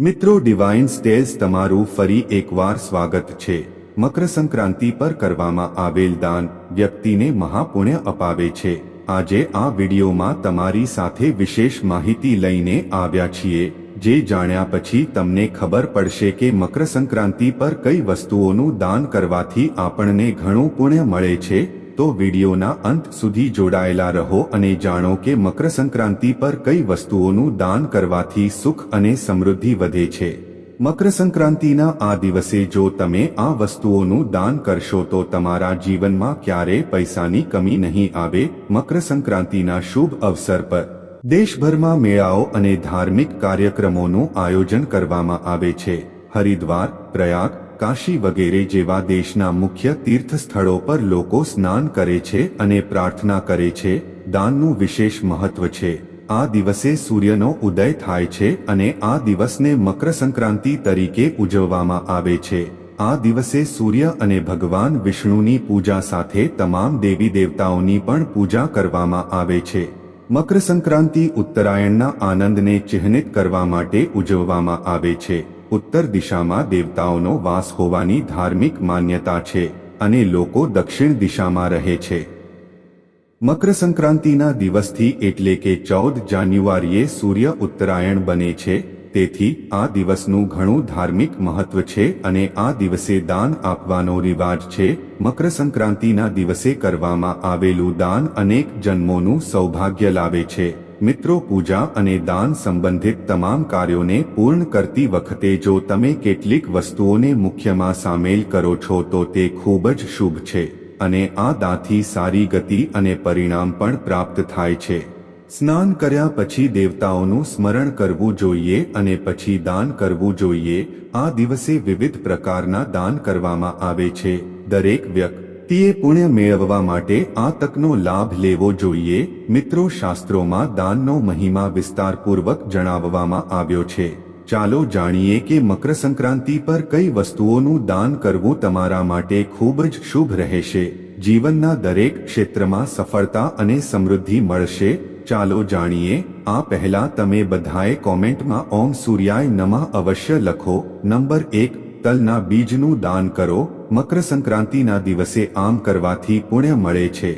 મિત્રો ડિવાઇન સ્ટેલ્સ તમારું ફરી એકવાર સ્વાગત છે. મકર સંક્રાંતિ પર કરવામાં આવેલ દાન વ્યક્તિને મહાપુણ્ય અપાવે છે. આજે આ વિડીયોમાં તમારી સાથે વિશેષ માહિતી લઈને આવ્યા છીએ. જે જાણ્યા પછી તમને ખબર પડશે કે મકર સંક્રાંતિ પર કઈ વસ્તુઓનું દાન કરવાથી આપણને ઘણું પુણ્ય મળે છે. તો વિડીયોના અંત સુધી જોડાયેલા રહો અને જાણો કે મકર સંક્રાંતિ પર કઈ વસ્તુઓનું દાન કરવાથી સુખ અને સમૃદ્ધિ વધે છે. મકર સંક્રાંતિના આ દિવસે જો તમે આ વસ્તુઓનું દાન કરશો તો તમારા જીવનમાં ક્યારે પૈસાની કમી નહીં આવે. મકર સંક્રાંતિના શુભ અવસર પર દેશભરમાં મેળાઓ અને ધાર્મિક કાર્યક્રમોનું આયોજન કરવામાં આવે છે. હરિદ્વાર, પ્રયાગ કાશી વગેરે જેવા દેશના મુખ્ય તીર્થ સ્થળો પર લોકો સ્નાન કરે છે અને પ્રાર્થના કરે છે. દાનનું વિશેષ મહત્વ છે. આ દિવસે સૂર્યનો ઉદય થાય છે અને આ દિવસને મકર સંક્રાંતિ તરીકે ઉજવવામાં આવે છે. આ દિવસે સૂર્ય અને ભગવાન વિષ્ણુની પૂજા સાથે તમામ દેવી દેવતાઓની પણ પૂજા કરવામાં આવે છે. મકર સંક્રાંતિ ઉત્તરાયણના આનંદને ચિહ્નિત કરવા માટે ઉજવવામાં આવે છે. ઉત્તર દિશામાં દેવતાઓનો વાસ હોવાની ધાર્મિક માન્યતા છે અને લોકો દક્ષિણ દિશામાં રહે છે. મકર સંક્રાંતિના દિવસથી એટલે કે ચૌદ જાન્યુઆરીએ સૂર્ય ઉત્તરાયણ બને છે, તેથી આ દિવસનું ઘણું ધાર્મિક મહત્વ છે અને આ દિવસે દાન આપવાનો રિવાજ છે. મકર સંક્રાંતિના દિવસે કરવામાં આવેલું દાન અનેક જન્મોનું સૌભાગ્ય લાવે છે. મિત્રો પૂજા અને દાન સંબંધિત તમામ કાર્યોને પૂર્ણ કરતી વખતે જો તમે કેટલીક વસ્તુઓને મુખ્યમાં સામેલ કરો છો તો તે ખૂબ જ શુભ છે અને આ દાંથી સારી ગતિ અને પરિણામ પણ પ્રાપ્ત થાય છે. સ્નાન કર્યા પછી દેવતાઓનું સ્મરણ કરવું જોઈએ અને પછી દાન કરવું જોઈએ. આ દિવસે વિવિધ પ્રકારના દાન કરવામાં આવે છે. દરેક વ્યક્તિએ પુણ્ય મેળવવા માટે આ તકનો લાભ લેવો જોઈએ, મિત્રો શાસ્ત્રોમાં દાનનો મહિમા વિસ્તારપૂર્વક જણાવવામાં આવ્યો છે. ચાલો જાણીએ કે મકર સંક્રાંતિ પર કઈ વસ્તુઓનું દાન કરવું તમારા માટે ખૂબ જ શુભ રહેશે. જીવનના દરેક ક્ષેત્રમાં સફળતા અને સમૃદ્ધિ મળશે. ચાલો જાણીએ, આ પહેલા તમે બધાએ કોમેન્ટમાં ઓમ સૂર્યાય નમઃ અવશ્ય લખો. નંબર એક તલના બીજનું દાન કરો મકર સંક્રાંતિના દિવસે આમ કરવાથી પુણ્ય મળે છે.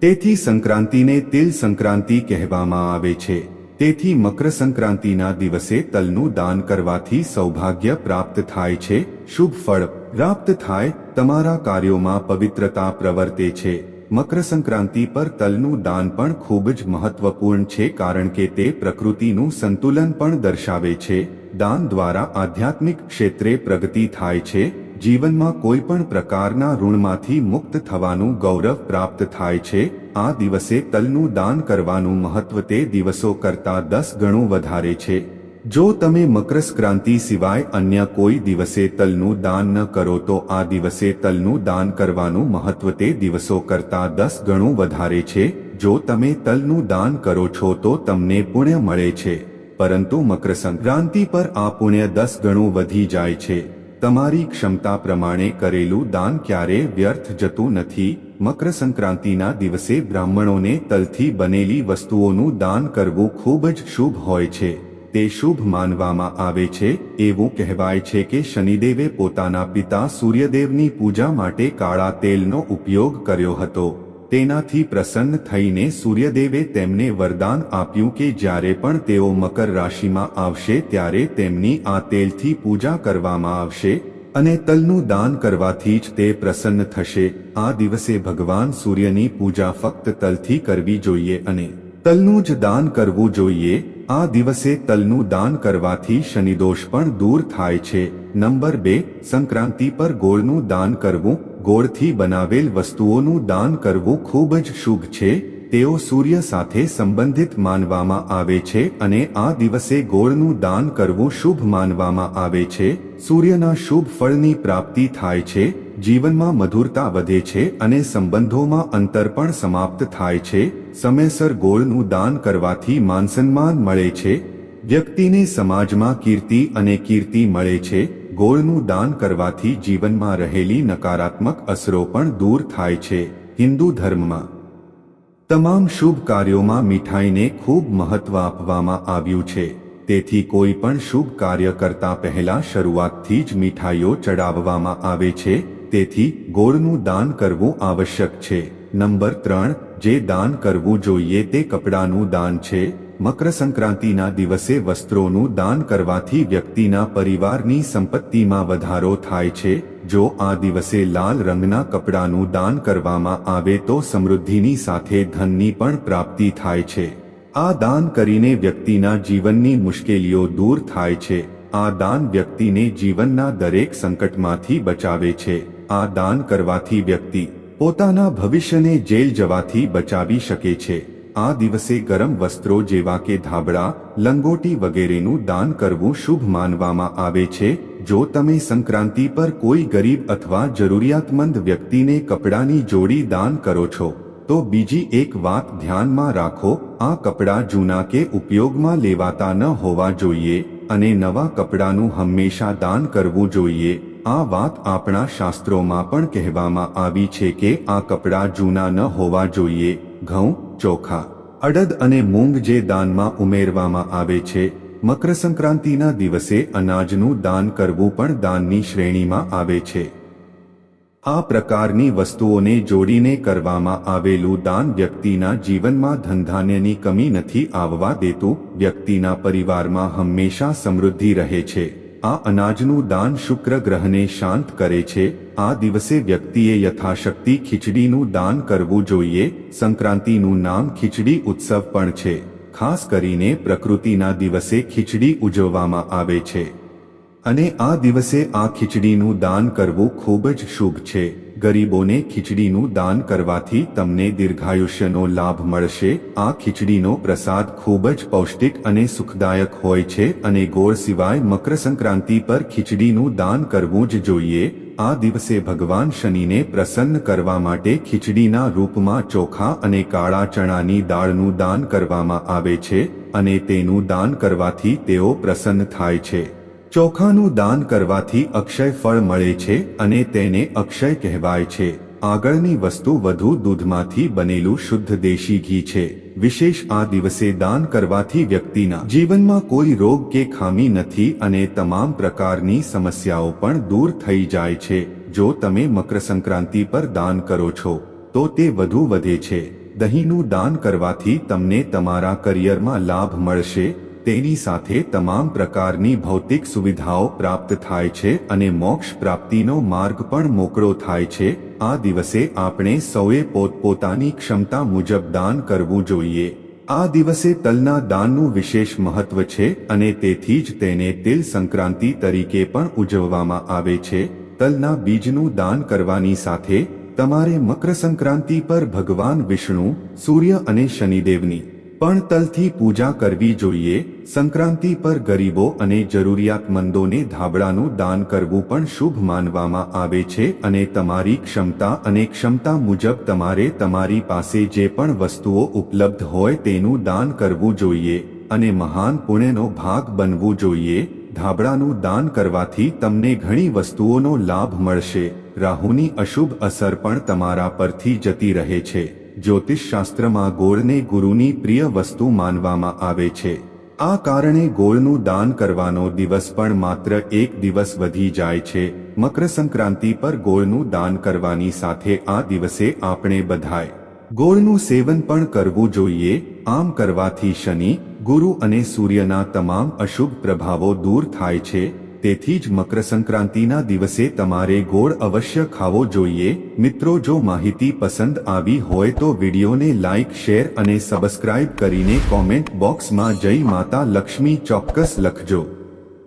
તેથી સંક્રાંતિને તિલ સંક્રાંતિ કહેવામાં આવે છે. તેથી મકર સંક્રાંતિના દિવસે તલનું દાન કરવાથી સૌભાગ્ય પ્રાપ્ત થાય છે, શુભ ફળ પ્રાપ્ત થાય, તમારા કાર્યોમાં પવિત્રતા પ્રવર્તે છે. મકર સંક્રાંતિ પર તલનું દાન પણ ખૂબ જ મહત્વપૂર્ણ છે કારણ કે તે પ્રકૃતિનું સંતુલન પણ દર્શાવે છે. દાન દ્વારા આધ્યાત્મિક ક્ષેત્રે પ્રગતિ થાય છે, જીવનમાં કોઈ પણ પ્રકારના ઋણમાંથી મુક્ત થવાનું ગૌરવ પ્રાપ્ત થાય છે. આ દિવસે તલનું દાન કરવાનું મહત્વ તે દિવસો કરતા દસ ગણું વધારે છે. જો તમે મકર સંક્રાંતિ સિવાય અન્ય કોઈ દિવસે તલનું દાન ન કરો તો આ દિવસે તલનું દાન કરવાનું મહત્વ તે દિવસો કરતા દસ ગણું વધારે છે. જો તમે તલનું દાન કરો છો તો તમને પુણ્ય મળે છે. પરંતુ મકર સંક્રાંતિ પર આ પુણ્ય દસ ગણું વધી જાય છે. તમારી ક્ષમતા પ્રમાણે કરેલું દાન ક્યારે વ્યર્થ જતું નથી. મકર સંક્રાંતિના દિવસે બ્રાહ્મણોને તલથી બનેલી વસ્તુઓનું દાન કરવું ખૂબ જ શુભ હોય છે. તે શુભ માનવામાં આવે છે. એવું કહેવાય છે કે શનિદેવે પોતાના પિતા સૂર્યદેવની પૂજા માટે કાળા તેલનો ઉપયોગ કર્યો હતો. તેનાથી પ્રસન્ન થઈને સૂર્યદેવે તેમને વરદાન આપ્યું કે જ્યારે પણ તેઓ મકર રાશિમાં આવશે ત્યારે તેમની આ તેલથી પૂજા કરવામાં આવશે અને તલનું દાન કરવાથી જ તે પ્રસન્ન થશે. આ દિવસે ભગવાન સૂર્યની પૂજા ફક્ત તલથી કરવી જોઈએ અને તલનું જ દાન કરવું જોઈએ. આ દિવસે તલનું દાન કરવાથી શનિદોષ પણ દૂર થાય છે. નંબર બે, સંક્રાંતિ પર ગોળનું દાન કરવું. ગોળથી બનાવેલ વસ્તુઓનું દાન કરવું ખૂબ જ શુભ છે. તેઓ સૂર્ય સાથે સંબંધિત માનવામાં આવે છે અને આ દિવસે ગોળનું દાન કરવું શુભ માનવામાં આવે છે. સૂર્યના શુભ ફળની પ્રાપ્તિ થાય છે, જીવનમાં મધુરતા વધે છે અને સંબંધોમાં અંતર પણ સમાપ્ત થાય છે. સમયસર ગોળનું દાન કરવાથી માનસન્માન મળે છે. વ્યક્તિને સમાજમાં કીર્તિ અને કીર્તિ મળે છે. ગોળનું દાન કરવાથી જીવનમાં રહેલી નકારાત્મક અસરો પણ દૂર થાય છે, હિન્દુ ધર્મમાં. તમામ શુભ કાર્યોમાં મીઠાઈને ખૂબ મહત્વ આપવામાં આવ્યું છે, તેથી કોઈ પણ શુભ કાર્ય કરતા પહેલા શરૂઆતથી જ મીઠાઈઓ ચડાવવામાં આવે છે, તેથી ગોળનું દાન કરવું આવશ્યક છે. નંબર ત્રણ, જે દાન કરવું જોઈએ તે કપડાનું દાન છે મકર સંક્રાંતિના દિવસે વસ્ત્રોનું દાન કરવાથી વ્યક્તિના પરિવારની સંપત્તિમાં વધારો થાય છે. જો આ દિવસે લાલ રંગના કપડાનું દાન કરવામાં આવે તો સમૃદ્ધિની સાથે ધનની પણ પ્રાપ્તિ થાય છે. આ દાન કરીને વ્યક્તિના જીવનની મુશ્કેલીઓ દૂર થાય છે. આ દાન વ્યક્તિને જીવનના દરેક સંકટમાંથી બચાવે છે. આ દાન કરવાથી વ્યક્તિ પોતાના ભવિષ્યને જેલ જવાથી બચાવી શકે છે. આ દિવસે ગરમ વસ્ત્રો જેવા કે ધાબળા, લંગોટી વગેરેનું દાન કરવું શુભ માનવામાં આવે છે. જો તમે સંક્રાંતિ પર કોઈ ગરીબ અથવા જરૂરિયાતમંદ વ્યક્તિને કપડાની જોડી દાન કરો છો, તો બીજી એક વાત ધ્યાનમાં રાખો, આ કપડાં જૂના કે ઉપયોગમાં લેવાતા ન હોવા જોઈએ અને નવા કપડાનું હંમેશા દાન કરવું જોઈએ. આ વાત આપણા શાસ્ત્રોમાં પણ કહેવામાં આવી છે કે આ કપડાં જૂના ન હોવા જોઈએ. ઘઉં ચોખા, અડદ અને મૂંગ જે દાનમાં ઉમેરવામાં આવે છે મકર સંક્રાંતિના દિવસે અનાજનું દાન કરવું પણ દાનની શ્રેણીમાં આવે છે. આ પ્રકારની વસ્તુઓને જોડીને કરવામાં આવેલું દાન વ્યક્તિના જીવનમાં ધનધાન્યની કમી નથી આવવા દેતું, વ્યક્તિના પરિવારમાં હંમેશા સમૃદ્ધિ રહે છે. આ અનાજનું દાન શુક્ર ગ્રહને શાંત કરે છે. આ દિવસે વ્યક્તિએ યથાશક્તિ ખીચડીનું દાન કરવું જોઈએ. સંક્રાંતિનું નામ ખીચડી ઉત્સવ પણ છે. ખાસ કરીને પ્રકૃતિના દિવસે ખીચડી ઉજવવામાં આવે છે. અને આ દિવસે આ ખીચડીનું દાન કરવું ખૂબ જ શુભ છે. ગરીબોને ખીચડીનું દાન કરવાથી તમને દીર્ઘાયુષ્યનો લાભ મળશે. આ ખીચડીનો પ્રસાદ ખૂબ જ પૌષ્ટિક અને સુખદાયક હોય છે અને ગોળ સિવાય મકર સંક્રાંતિ પર ખીચડીનું દાન કરવું જ જોઈએ. આ દિવસે ભગવાન શનિને પ્રસન્ન કરવા માટે ખીચડીના રૂપમાં ચોખા અને કાળા ચણાની દાળનું દાન કરવામાં આવે છે અને તેનું દાન કરવાથી તેઓ પ્રસન્ન થાય છે. ચોખાનું દાન કરવાથી અક્ષય ફળ મળે છે અને તેને અક્ષય કહેવાય છે. આગળની વસ્તુ વધુ દૂધમાંથી બનેલું શુદ્ધ દેશી ઘી છે. વિશેષ આ દિવસે દાન કરવાથી વ્યક્તિના જીવનમાં કોઈ રોગ કે ખામી નથી અને તમામ પ્રકારની સમસ્યાઓ પણ દૂર થઈ જાય છે. જો તમે મકર સંક્રાંતિ પર દાન કરો છો, તો તે વધુ વધે છે. દહીંનું દાન કરવાથી તમને તમારા કરિયરમાં લાભ મળશે. તેની સાથે તમામ પ્રકારની ભૌતિક સુવિધાઓ પ્રાપ્ત થાય છે અને મોક્ષ પ્રાપ્તિનો માર્ગ પણ મોકળો થાય છે. આ દિવસે આપણે સૌએ પોતપોતાની ક્ષમતા મુજબ દાન કરવું જોઈએ. આ દિવસે તલના દાનનું વિશેષ મહત્વ છે અને તેથી જ તેને તિલ સંક્રાંતિ તરીકે પણ ઉજવવામાં આવે છે. તલના બીજનું દાન કરવાની સાથે તમારે મકર સંક્રાંતિ પર ભગવાન વિષ્ણુ, સૂર્ય અને શનિદેવની પણ તલથી પૂજા કરવી જોઈએ, સંક્રાંતિ પર ગરીબો અને જરૂરિયાતમંદોને ધાબળાનું દાન કરવું પણ શુભ માનવામાં આવે છે અને તમારી ક્ષમતા અને ક્ષમતા મુજબ તમારે તમારી પાસે જે પણ વસ્તુઓ ઉપલબ્ધ હોય તેનું દાન કરવું જોઈએ અને મહાન પુણ્યનો ભાગ બનવું જોઈએ. ધાબળાનું દાન કરવાથી તમને ઘણી વસ્તુઓનો લાભ મળશે. રાહુની અશુભ અસર પણ તમારા પરથી જતી રહે છે. જ્યોતિષ શાસ્ત્રમાં ગોળને ગુરુની પ્રિય વસ્તુ માનવામાં આવે છે. આ કારણે ગોળનું દાન કરવાનો દિવસ પણ માત્ર એક દિવસ વધી જાય છે. મકર સંક્રાંતિ પર ગોળનું દાન કરવાની સાથે આ દિવસે આપણે બધાએ ગોળનું સેવન પણ કરવું જોઈએ. આમ કરવાથી શનિ, ગુરુ અને સૂર્યના તમામ અશુભ પ્રભાવો દૂર થાય છે. તેથી જ મકર સંક્રાંતિના દિવસે તમારે ગોળ અવશ્ય ખાવો જોઈએ. મિત્રો, જો માહિતી પસંદ આવી હોય તો વિડીયોને લાઇક શેર અને સબસ્ક્રાઇબ કરીને કોમેન્ટ બોક્સમાં જય માતા લક્ષ્મી ચોક્કસ લખજો.